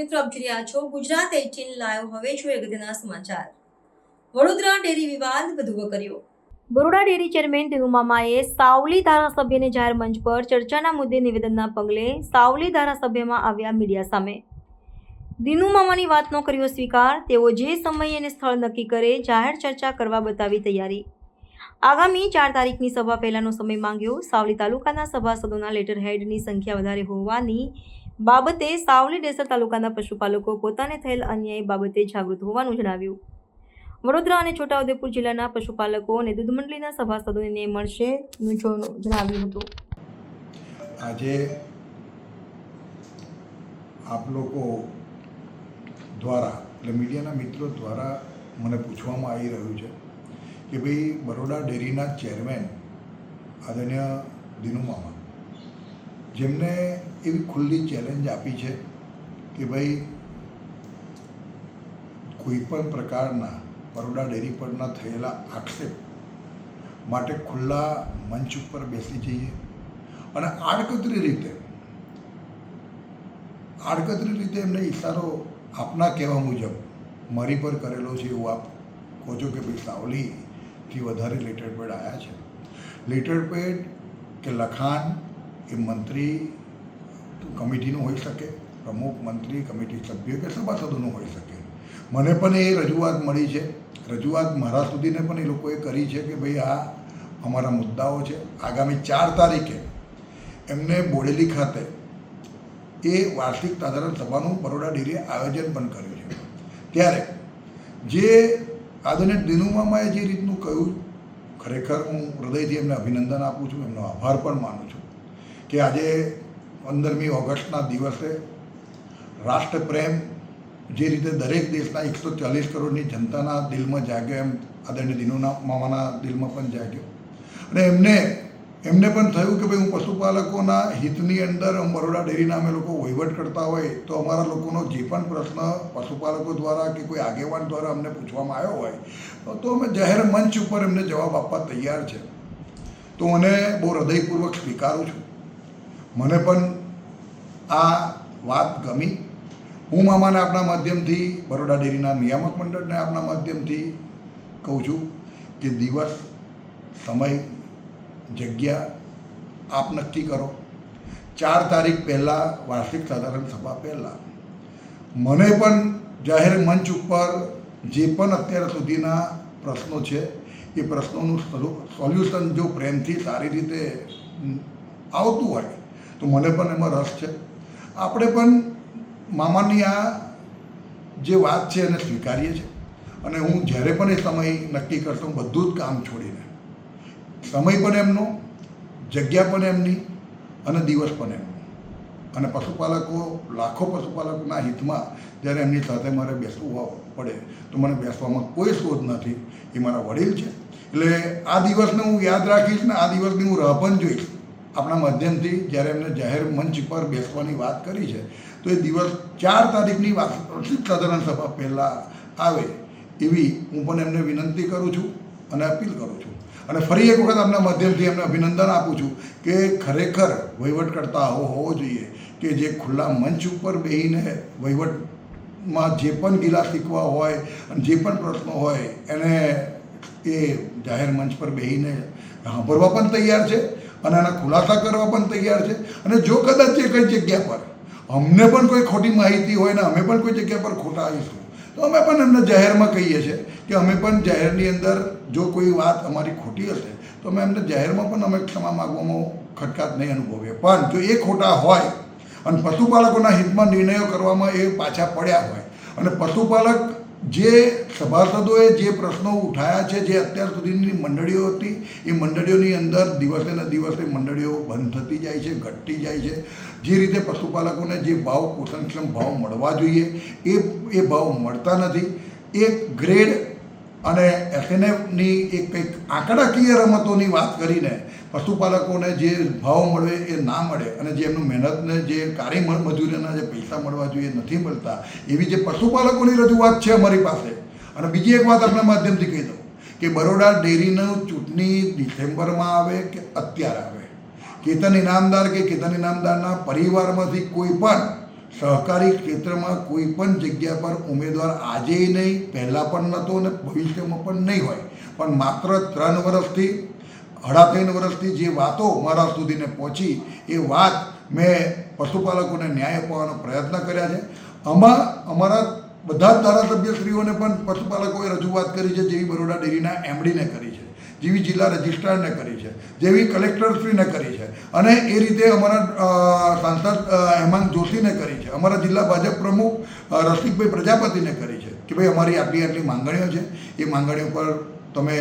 મિત્રો આપ જોઈ રહ્યા છો ગુજરાત એટીન લાઈવ. હવે જોઈએ અગત્યના સમાચાર? વડોદરા ડેરી વિવાદ વધુ વકર્યો બરોડા ડેરી ચેરમેન દિનુ સાવલી ધારાસભ્યને જાહેર મંચ પર ચર્ચાના મુદ્દે નિવેદનના પગલે સાવલી ધારાસભ્યમાં આવ્યા મીડિયા સામે. દિનુમામાની વાતનો કર્યો સ્વીકાર, તેઓ જે સમયે અને સ્થળ નક્કી કરે જાહેર ચર્ચા કરવા બતાવી તૈયારી. આગામી ચાર તારીખની સભા પહેલાનો સમય માંગ્યો. સાવલી તાલુકાના સભાસદોના લેટર હેડની સંખ્યા વધારે હોવાની બાબતે સાવલી ડેસર તાલુકાના પશુપાલકો પોતાને થયેલ અન્યાય બાબતે જાગૃત હોવાનું જણાવ્યું. વડોદરા અને છોટાઉદેપુર જિલ્લાના પશુપાલકો અને દૂધ મંડળીના સભાસદોને મળશે જણાવ્યું હતું. આજે આપ લોકો દ્વારા એટલે મીડિયાના મિત્રો દ્વારા મને પૂછવામાં આવી રહ્યું છે કે ભાઈ બરોડા ડેરીના ચેરમેન આદરણીય દિનુમામા, જેમને એવી ખુલ્લી ચેલેન્જ આપી છે કે ભાઈ કોઈ પણ પ્રકારના બરોડા ડેરી પરના થયેલા આક્ષેપ માટે ખુલ્લા મંચ ઉપર બેસી જઈએ. અને આડકતરી રીતે આડકતરી રીતે એમને ઈશારો આપના કહેવા મુજબ મારી પર કરેલો છે એવું આપ કહો છો કે ભાઈ સાવલીથી વધારે લેટર પેડ આવ્યા છે. લેટર પેડ કે લખાણ એ મંત્રી કમિટીનું હોઈ શકે, પ્રમુખ, મંત્રી, કમિટી સભ્ય કે સભાસદોનું હોઈ શકે. મને પણ એ રજૂઆત મળી છે. રજૂઆત મારા સુધીને પણ એ લોકોએ કરી છે કે ભાઈ આ અમારા મુદ્દાઓ છે. આગામી ચાર તારીખે એમને બોડેલી ખાતે એ વાર્ષિક સાધારણ સભાનું બરોડા ડેરીએ આયોજન પણ કર્યું છે. ત્યારે જે આદરણીય દિનુમામાએ જે રીતનું કહ્યું, ખરેખર હું હૃદયથી એમને અભિનંદન આપું છું, એમનો આભાર પણ માનું છું કે આજે પંદરમી ઓગસ્ટના દિવસે રાષ્ટ્રપ્રેમ જે રીતે દરેક દેશના એકસો ચાલીસ કરોડની જનતાના દિલમાં જાગ્યો એમ આદરણીય દિનુના મામાના દિલમાં પણ જાગ્યો. અને એમને એમને પણ થયું કે ભાઈ હું પશુપાલકોના હિતની અંદર બરોડા ડેરીના અમે લોકો વહીવટ કરતા હોય તો અમારા લોકોનો જે પણ પ્રશ્ન પશુપાલકો દ્વારા કે કોઈ આગેવાન દ્વારા અમને પૂછવામાં આવ્યો હોય, તો- અમે જાહેર મંચ ઉપર એમને જવાબ આપવા તૈયાર છે. તો મને બહુ હૃદયપૂર્વક સ્વીકારું છું. મને પણ આ વાત ગમી. હું મામાને આપણા માધ્યમથી બરોડા ડેરીના નિયામક મંડળને આપણા માધ્યમથી કહું છું કે દિવસ, સમય, જગ્યા આપ નક્કી કરો. ચાર તારીખ પહેલાં, વાર્ષિક સાધારણ સભા પહેલાં. મને પણ જાહેર મંચ ઉપર જે પણ અત્યાર સુધીના પ્રશ્નો છે, એ પ્રશ્નોનું સોલ્યુશન જો પ્રેમથી સારી રીતે આવતું હોય તો મને પણ એમાં રસ છે. આપણે પણ મામાની આ જે વાત છે એને સ્વીકારીએ છીએ. અને હું જ્યારે પણ એ સમય નક્કી કરતો હું બધું જ કામ છોડીને. સમય પણ એમનો, જગ્યા પણ એમની અને દિવસ પણ એમનો. અને પશુપાલકો, લાખો પશુપાલકોના હિતમાં જ્યારે એમની સાથે મારે બેસવું પડે, તો મને બેસવામાં કોઈ શોધ નથી. એ મારા વડીલ છે. એટલે આ દિવસને હું યાદ રાખીશ ને આ દિવસની હું રાહ પણ જોઈશ. આપણા માધ્યમથી જ્યારે એમને જાહેર મંચ પર બેસવાની વાત કરી છે, તો એ દિવસ ચાર તારીખની વાર્ષિક સાધારણ સભા પહેલાં આવે એવી હું પણ એમને વિનંતી કરું છું અને અપીલ કરું છું. અને ફરી એક વખત એમના માધ્યમથી એમને અભિનંદન આપું છું કે ખરેખર વહીવટ કરતા આવો હોવો જોઈએ કે જે ખુલ્લા મંચ ઉપર બેસીને વહીવટમાં જે પણ ગિલા શીખવા હોય અને જે પણ પ્રશ્નો હોય, એને એ જાહેર મંચ પર બેસીને સાંભળવા પણ તૈયાર છે. અને એના ખુલાસા કરવા પણ તૈયાર છે. અને જો કદાચ એ કઈ જગ્યા પર અમને પણ કોઈ ખોટી માહિતી હોય ને અમે પણ કોઈ જગ્યા પર ખોટા આવીશું, તો અમે પણ એમને જાહેરમાં કહીએ છીએ કે અમે પણ જાહેરની અંદર જો કોઈ વાત અમારી ખોટી હશે, તો અમે એમને જાહેરમાં પણ અમે ક્ષમા માગવામાં ખટકાટ નહીં અનુભવીએ. પણ જો એ ખોટા હોય અને પશુપાલકોના હિતમાં નિર્ણયો કરવામાં એ પાછા પડ્યા હોય અને પશુપાલક જે સભાસદોએ જે પ્રશ્નો ઉઠાયા છે, જે અત્યાર સુધીની મંડળીઓ હતી, એ મંડળીઓની અંદર દિવસે ને દિવસે મંડળીઓ બંધ થતી જાય છે, ઘટતી જાય છે. જે રીતે પશુપાલકોને જે ભાવ પોષણક્ષમ ભાવ મળવા જોઈએ, એ એ ભાવ મળતા નથી. એક ગ્રેડ અને એસએનએફની એક કંઈક આંકડાકીય રમતોની વાત કરીને પશુપાલકોને જે ભાવ મળે એ ના મળે અને જે એમનું મહેનતને જે કાર્ય મજૂરીના જે પૈસા મળવા જોઈએ નથી મળતા, એવી જે પશુપાલકોની રજૂઆત છે અમારી પાસે. અને બીજી એક વાત આપણા માધ્યમથી કહી દઉં કે બરોડા ડેરીનું ચૂંટણી ડિસેમ્બરમાં આવે કે અત્યારે આવે? કેતન ઇનામદાર કે કેતન ઇનામદારના પરિવારમાંથી કોઈ પણ સહકારી ક્ષેત્રમાં કોઈ પણ જગ્યા પર ઉમેદવાર આજે નહીં, પહેલાં પણ નહોતો અને ભવિષ્યમાં પણ નહીં હોય. પણ માત્ર ત્રણ વર્ષથી અઢા ત્રણ વર્ષથી જે વાતો મારા સુધીને પહોંચી, એ વાત મેં પશુપાલકોને ન્યાય અપાવવાનો પ્રયત્ન કર્યા છે. આમાં અમારા બધા જ ધારાસભ્યશ્રીઓને પણ પશુપાલકોએ રજૂઆત કરી છે, જેવી બરોડા ડેરીના એમડીને કરી છે. જેવી જિલ્લા રજિસ્ટ્રારને કરી છે, જેવી કલેક્ટરશ્રીને કરી છે. અને એ રીતે અમારા સાંસદ હેમંત જોશીને કરી છે. અમારા જિલ્લા ભાજપ પ્રમુખ રસિકભાઈ પ્રજાપતિને કરી છે કે ભાઈ અમારી આટલી આટલી માંગણીઓ છે. એ માંગણીઓ પર તમે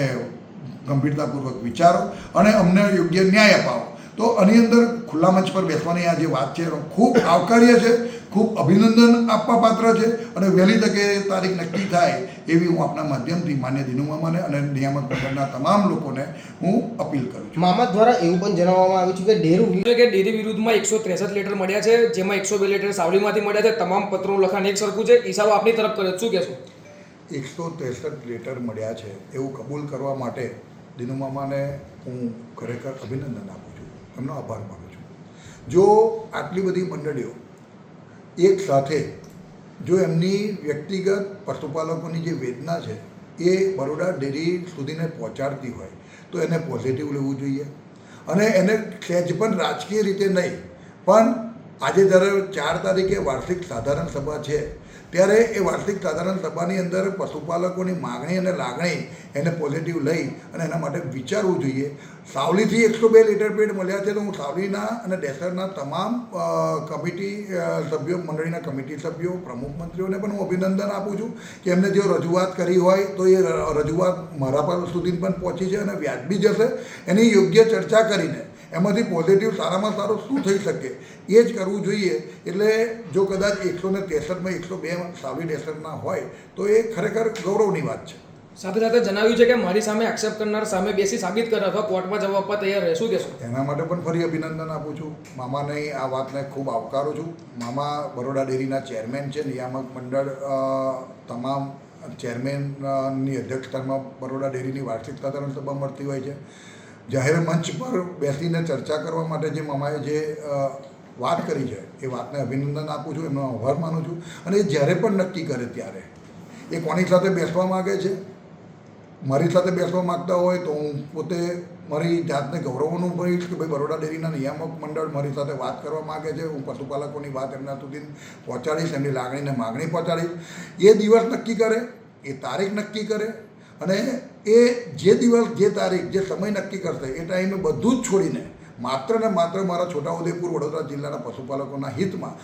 ગંભીરતાપૂર્વક વિચારો અને અમને યોગ્ય ન્યાય અપાવો. તો આની અંદર ખુલ્લા મંચ પર બેસવાની આ જે વાત છે ખૂબ આવકાર્ય છે. ખૂબ અભિનંદન આપવા પાત્ર છે અને વહેલી તકે તારીખ નક્કી થાય એવી હું આપના માધ્યમથી માન્ય દિનુમામાને અને નિયામક મંડળના તમામ લોકોને હું અપીલ કરું છું. મામા દ્વારા એવું પણ જણાવવામાં આવ્યું છે કે ડેરું કે ડેરી વિરુદ્ધમાં એકસો ત્રેસઠ લેટર મળ્યા છે જેમાં એકસો બે લેટર સાવલીમાંથી મળ્યા છે તમામ પત્રોનું લખાણ એક સરખું છે. ઈશારો આપની તરફ કરે શું કહેશો? એકસો ત્રેસઠ લેટર મળ્યા છે એવું કબૂલ કરવા માટે દિનુમામાને હું ખરેખર અભિનંદન આપું છું. એમનો આભાર માનું છું. જો આટલી બધી મંડળીઓ એક સાથે જો એમની વ્યક્તિગત પશુપાલકોની જે વેદના છે, એ બરોડા ડેરી સુધીને પહોંચાડતી હોય, તો એને પોઝિટિવ લેવું જોઈએ. અને એને સહેજ પણ રાજકીય રીતે નહીં, પણ આજે જ્યારે ચાર તારીખે વાર્ષિક સાધારણ સભા છે ત્યારે એ વાર્ષિક સાધારણ સભાની અંદર પશુપાલકોની માગણી અને લાગણી એને પોઝિટિવ લઈ અને એના માટે વિચારવું જોઈએ. સાવલીથી એકસો બે લીટર પેડ મળ્યા છે તો હું સાવલીના અને ડેસરના તમામ કમિટી સભ્યો, મંડળીના કમિટી સભ્યો, પ્રમુખ મંત્રીઓને પણ હું અભિનંદન આપું છું કે એમને જો રજૂઆત કરી હોય તો એ રજૂઆત મારા પર સુધી પણ પહોંચી છે અને વ્યાજબી જશે. એની યોગ્ય ચર્ચા કરીને એમાંથી પોઝિટિવ સારામાં સારું શું થઈ શકે? એ જ કરવું જોઈએ. એટલે જો કદાચ એકસો ને ત્રેસઠમાં એકસો બે સાવી ડેસરના હોય તો એ ખરેખર ગૌરવની વાત છે. સાથે સાથે જણાવ્યું છે કે મારી સામે એક્સેપ્ટ કરનાર સામે બેસી સાબિત કરે અથવા કોર્ટમાં જવા પર તૈયાર રહે શું? કહેશો એના માટે પણ ફરી અભિનંદન આપું છું. મામાને આ વાતને ખૂબ આવકારું છું. મામા બરોડા ડેરીના ચેરમેન છે નિયામક મંડળ તમામ ચેરમેનની અધ્યક્ષતામાં બરોડા ડેરીની વાર્ષિક સાધારણ સભા મળતી હોય છે. જાહેર મંચ પર બેસીને ચર્ચા કરવા માટે જે મામાએ જે વાત કરી છે, એ વાતને અભિનંદન આપું છું એમનો આભાર માનું છું. અને એ જ્યારે પણ નક્કી કરે ત્યારે. એ કોની સાથે બેસવા માગે છે? મારી સાથે બેસવા માંગતા હોય તો હું પોતે મારી જાતને ગૌરવ અનુભવીશ કે ભાઈ બરોડા ડેરીના નિયામક મંડળ મારી સાથે વાત કરવા માગે છે. હું પશુપાલકોની વાત એમના સુધી પહોંચાડીશ, એમની લાગણીને માગણી પહોંચાડીશ. એ દિવસ નક્કી કરે, એ તારીખ નક્કી કરે અને એ જે દિવસ જે તારીખ, જે સમય નક્કી કરશે, એ ટાઈમે બધું જ છોડીને માત્ર ને માત્ર મારા છોટાઉદેપુર, વડોદરા જિલ્લાના પશુપાલકોના હિતમાં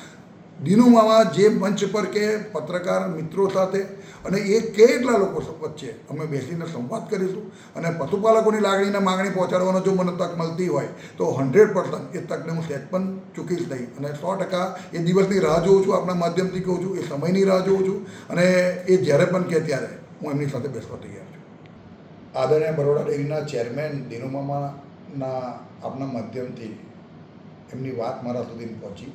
દિનુમામાં જે મંચ પર કે પત્રકાર મિત્રો સાથે અને એ કેટલા લોકો વચ્ચે અમે બેસીને સંવાદ કરીશું. અને પશુપાલકોની લાગણીને માગણી પહોંચાડવાનો જો મને તક મળતી હોય, તો હંડ્રેડ પર્સન્ટ એ તકને હું સેટ પણ ચૂકીશ નહીં. અને સો ટકા એ દિવસની રાહ જોઉં છું આપણા માધ્યમથી કહું છું, એ સમયની રાહ જોઉં છું. અને એ જ્યારે પણ કહે ત્યારે હું એમની સાથે બેસવા તૈયાર છું. આદરણીય બરોડા ડેરીના ચેરમેન દિનુમામાના આપના માધ્યમથી એમની વાત મારા સુધી પહોંચી.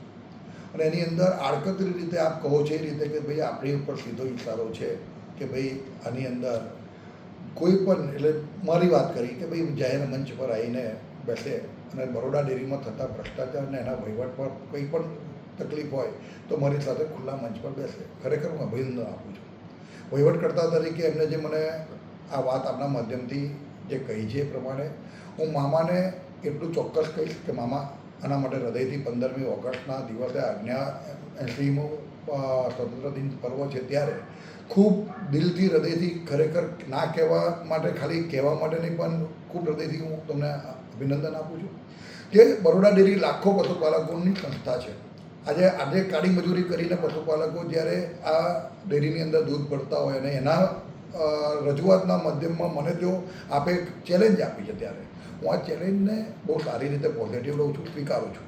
અને એની અંદર આડકતરી રીતે આપ કહો છો એ રીતે કે ભાઈ આપણી ઉપર સીધો ઇશારો છે કે ભાઈ આની અંદર કોઈ પણ, એટલે મારી વાત કરી કે ભાઈ જાહેર મંચ પર આવીને બેસે અને બરોડા ડેરીમાં થતા ભ્રષ્ટાચાર અને એના વહીવટ પર કંઈ પણ તકલીફ હોય તો મારી સાથે ખુલ્લા મંચ પર બેસે. ખરેખર હું અભિનંદન આપું છું. વહીવટકર્તા તરીકે એમને જે મને આ વાત આપના માધ્યમથી જે કહી છે એ પ્રમાણે, હું મામાને એટલું ચોક્કસ કહીશ કે મામા આના માટે હૃદયથી પંદરમી ઓગસ્ટના દિવસે આજ્ઞા એસીમો સ્વતંત્ર દિન પર્વ છે ત્યારે ખૂબ દિલથી હૃદયથી ખરેખર ના કહેવા માટે, ખાલી કહેવા માટે નહીં, પણ ખૂબ હૃદયથી હું તમને અભિનંદન આપું છું કે બરોડા ડેરી લાખો પશુપાલકોની સંસ્થા છે. આજે આજે કાળી મજૂરી કરીને પશુપાલકો જ્યારે આ ડેરીની અંદર દૂધ ભરતા હોય અને એના રજૂઆતના માધ્યમમાં મને જો આપે ચેલેન્જ આપી છે ત્યારે. હું આ ચેલેન્જને બહુ સારી રીતે પોઝિટિવ લઉં છું, સ્વીકારું છું.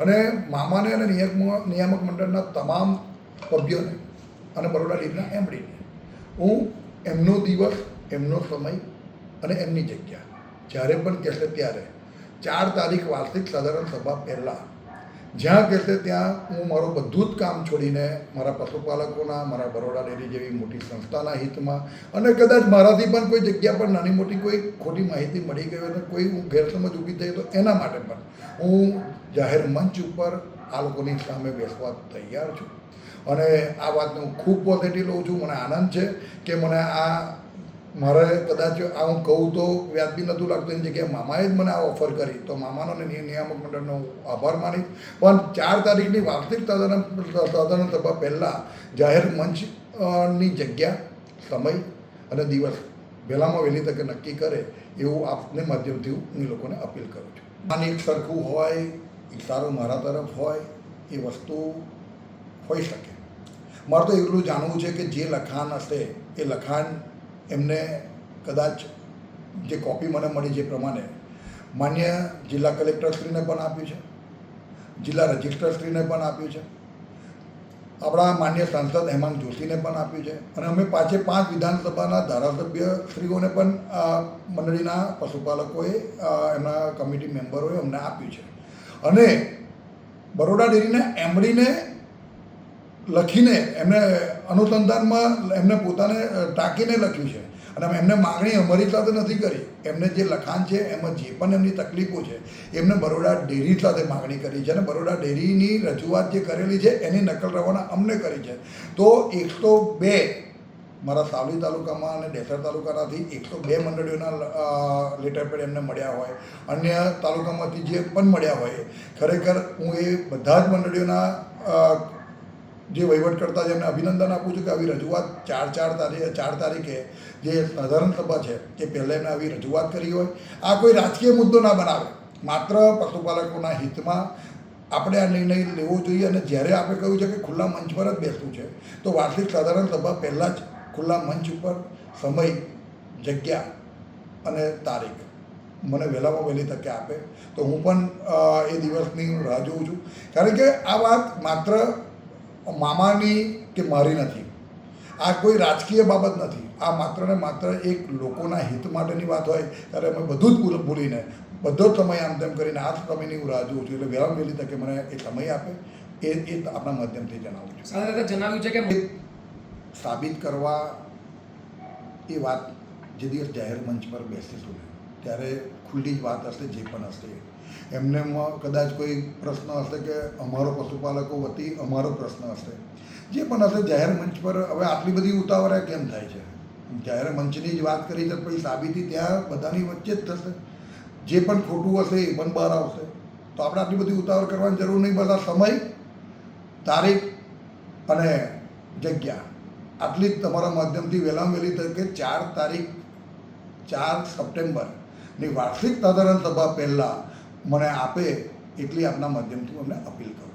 અને મામાને અને નિયામક નિયામક મંડળના તમામ સભ્યોને અને બરોડા લીગના એમડીને, હું એમનો દિવસ, એમનો સમય અને એમની જગ્યા જ્યારે પણ કહેશે ત્યારે ચાર તારીખ વાર્ષિક સાધારણ સભા પહેલાં જ્યાં કહેશે ત્યાં હું મારું બધું જ કામ છોડીને મારા પશુપાલકોના, મારા બરોડા ડેરી જેવી મોટી સંસ્થાના હિતમાં અને કદાચ મારાથી પણ કોઈ જગ્યા પર નાની મોટી કોઈ ખોટી માહિતી મળી ગઈ હોય અને કોઈ હું ગેરસમજ ઊભી થઈ તો એના માટે પણ હું જાહેર મંચ ઉપર આ લોકોની સામે બેસવા તૈયાર છું. અને આ વાતને ખૂબ પોઝિટિવ લઉં છું. મને આનંદ છે કે મને આ મારે કદાચ આ હું કહું તો વ્યાજબી નહોતું લાગતું એની જગ્યાએ મામાએ જ મને આ ઓફર કરી. તો મામાનો અને નિયામક મંડળનો આભાર માનીશ પણ ચાર તારીખની વાર્ષિક તદન તદન સભા પહેલાં જાહેર મંચની જગ્યા, સમય અને દિવસ વહેલામાં વહેલી તકે નક્કી કરે એવું આપને માધ્યમથી હું લોકોને અપીલ કરું છું. આની એક સરખું હોય ઇશારો મારા તરફ હોય, એ વસ્તુ હોઈ શકે. મારે તો એટલું જાણવું છે કે જે લખાણ હશે એ લખાણ એમને કદાચ જે કોપી મને મળી એ પ્રમાણે માન્ય જિલ્લા કલેક્ટરશ્રીને પણ આપ્યું છે, જિલ્લા રજિસ્ટ્રારશ્રીને પણ આપ્યું છે, આપણા માન્ય સાંસદ હેમંત જોશીને પણ આપ્યું છે અને અમે પાંચે પાંચ વિધાનસભાના ધારાસભ્યશ્રીઓને પણ મંડળીના પશુપાલકોએ એમના કમિટી મેમ્બરોએ અમને આપ્યું છે. અને બરોડા ડેરીને એમડીને લખીને એમને અનુસંધાનમાં એમને પોતાને ટાંકીને લખ્યું છે. અને એમને માગણી અમારી સાથે નથી કરી. એમને જે લખાણ છે, એમાં જે પણ એમની તકલીફો છે, એમને બરોડા ડેરી સાથે માગણી કરી છે. અને બરોડા ડેરીની રજૂઆત જે કરેલી છે, એની નકલ રવાના અમને કરી છે. તો એકસો બે મારા સાવલી તાલુકામાં અને ડેસર તાલુકાનાથી એકસો બે મંડળીઓના લેટર પેડ એમને મળ્યા હોય. અન્ય તાલુકામાંથી જે પણ મળ્યા હોય, ખરેખર હું એ બધા જ મંડળીઓના જે વહીવટ કરતા છે, એમને અભિનંદન આપું છું કે આવી રજૂઆત ચાર ચાર તારીખે ચાર તારીખે જે સાધારણ સભા છે તે પહેલાં એમને આવી રજૂઆત કરી હોય, આ કોઈ રાજકીય મુદ્દો ના બનાવે. માત્ર પશુપાલકોના હિતમાં આપણે આ નિર્ણય લેવો જોઈએ અને જ્યારે આપણે કહ્યું છે કે ખુલ્લા મંચ પર જ બેસવું છે, તો વાર્ષિક સાધારણ સભા પહેલાં જ ખુલ્લા મંચ ઉપર સમય, જગ્યા અને તારીખ મને વહેલામાં વહેલી તકે આપે. તો હું પણ એ દિવસની રાહ જોઉં છું. કારણ કે આ વાત માત્ર મામાની કે મારી નથી. આ કોઈ રાજકીય બાબત નથી. આ માત્ર ને માત્ર એક લોકોના હિત માટેની વાત હોય ત્યારે અમે બધું જ ભૂલ- ભૂલીને બધો જ સમય આમ તેમ કરીને આ સમયની હું રાહ જોઉં છું. એટલે વહેલા વહેલી તકે મને એ સમય આપે. એ એ આપણા માધ્યમથી જણાવું છું. જણાવ્યું છે કે સાબિત કરવા એ વાત જે દિવસ જાહેર મંચ પર બેસીશું ત્યારે ખુલ્લી જ વાત હશે જે પણ હશે. એમને કદાચ કોઈ પ્રશ્ન હશે કે અમારો પશુપાલકો વતી અમારો પ્રશ્ન હશે. જે પણ હશે જાહેર મંચ પર હવે આટલી બધી ઉતાવળા કેમ થાય છે? જાહેર મંચની જ વાત કરી તો પછી સાબિતી ત્યાં બધાની વચ્ચે જ થશે. જે પણ ખોટું હશે એ પણ બહાર આવશે. તો આપણે આટલી બધી ઉતાવળ કરવાની જરૂર નહીં બધા સમય, તારીખ અને જગ્યા. આટલી જ તમારા માધ્યમથી વહેલામાં વહેલી તરીકે ચાર તારીખ, ચાર સપ્ટેમ્બરની વાર્ષિક સાધારણ સભા પહેલાં મને આપે એટલી આપના માધ્યમથી હું અપીલ કરું